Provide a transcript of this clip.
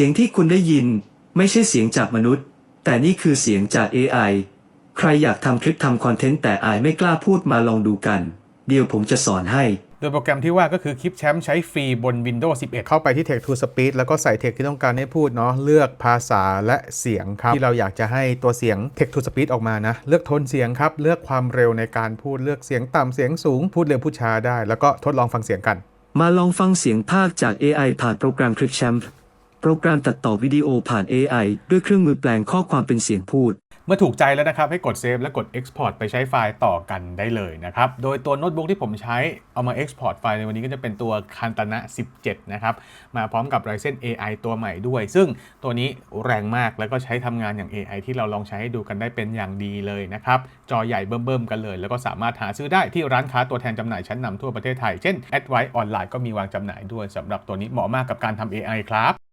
สียงที่คุณได้ยินไม่ใช่เสียงจากมนุษย์ แต่นี่คือเสียงจาก AI ใครอยากทำคลิปทำคอนเทนต์แต่อายไม่กล้าพูดมาลองดูกัน เดี๋ยวผมจะสอนให้ โดยโปรแกรมที่ว่าก็คือคลิปแชมป์ใช้ฟรีบน Windows 11 เข้าไปที่ Text to Speech แล้วก็ใส่เทคที่ต้องการให้พูดเนาะเลือกภาษาและเสียงครับ ที่เราอยากจะให้ตัวเสียง Text to Speech ออกมานะ เลือกโทนเสียงครับ เลือกความเร็วในการพูดเลือกเสียงต่ำเสียงสูง พูดเร็วพูดช้าได้ แล้วก็ทดลองฟังเสียงกัน มาลองฟังเสียงภาคจาก AI ผ่านโปรแกรม Clipchamp โปรแกรมตัดต่อวิดีโอผ่าน AI ด้วยเครื่องมือแปลงข้อความเป็นเสียงพูด เมื่อถูกใจแล้วนะครับ ให้กดเซฟและกด Export ไปใช้ไฟล์ต่อกันได้เลยนะครับ โดยตัวโน้ตบุ๊กที่ผมใช้เอามา Export ไฟล์ในวันนี้ก็จะเป็นตัว Kantana 17 นะครับ มาพร้อมกับ Ryzen AI ตัวใหม่ด้วย ซึ่งตัวนี้แรงมากแล้วก็ใช้ทำงานอย่าง AI ที่เราลองใช้ให้ดูกันได้เป็นอย่างดีเลยนะครับ จอใหญ่เบิ่มๆกันเลย แล้วก็สามารถหาซื้อได้ที่ร้านค้าตัวแทนจำหน่ายชั้นนำทั่วประเทศไทย เช่น Advice ออนไลน์ก็มีวางจำหน่ายด้วยสำหรับตัวนี้เหมาะมากกับการทำ AI ครับ